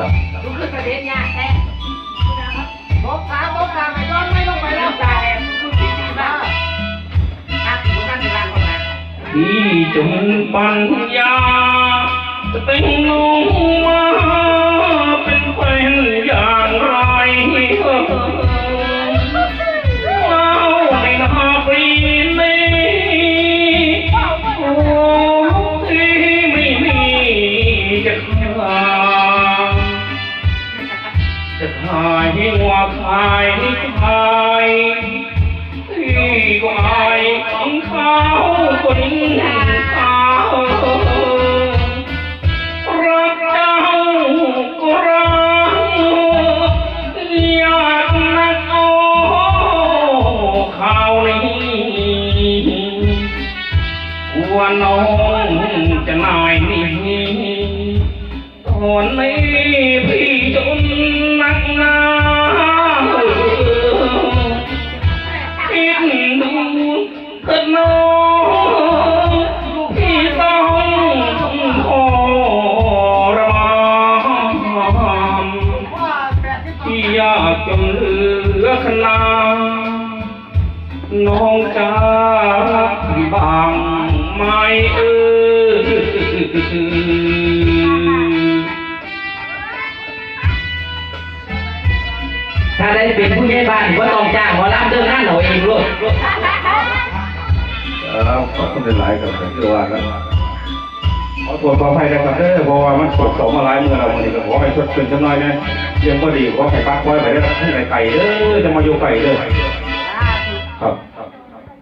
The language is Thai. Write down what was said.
ครับลุกขึ้นประเด็นยากแท้ตบขาตบขาไม่ย้อนไม่ลงไปแล้วตาแดงคือคิดดีมากครับผมนั่นเป็นร่างคนนั้นที่จงปัญญาจะแต่งลงายหัวขายให้ขายที่ก็อายของเขาคนเขารักเจ้าก็รักอยากนักโอ้ข่าวนี้กลัวน้อง ตอนนี้พี่จนนักหนาคิดดูเถิดน้องพี่ต้องทรมานที่ยากจนเหลือขนาน้องจะรักบางไหมเออ ถ้าได้เป็นผู้ใหญ่บ้านก็ต้องจ้างหมอลำเดินงานเอยเองลูกครับขอบคุณหลายๆครับคือว่ากันขอโทษขออภัยนะครับเด้อเพราะว่ามันสดสมมาหลายเมื่อเราวันนี้ก็ขอให้ชดเป็นจำหน่อยนะเรื่องก็ดีขอให้ปักไว้ไปได้ทั้งไก่เด้อจะมาโยไก่เด้อครับ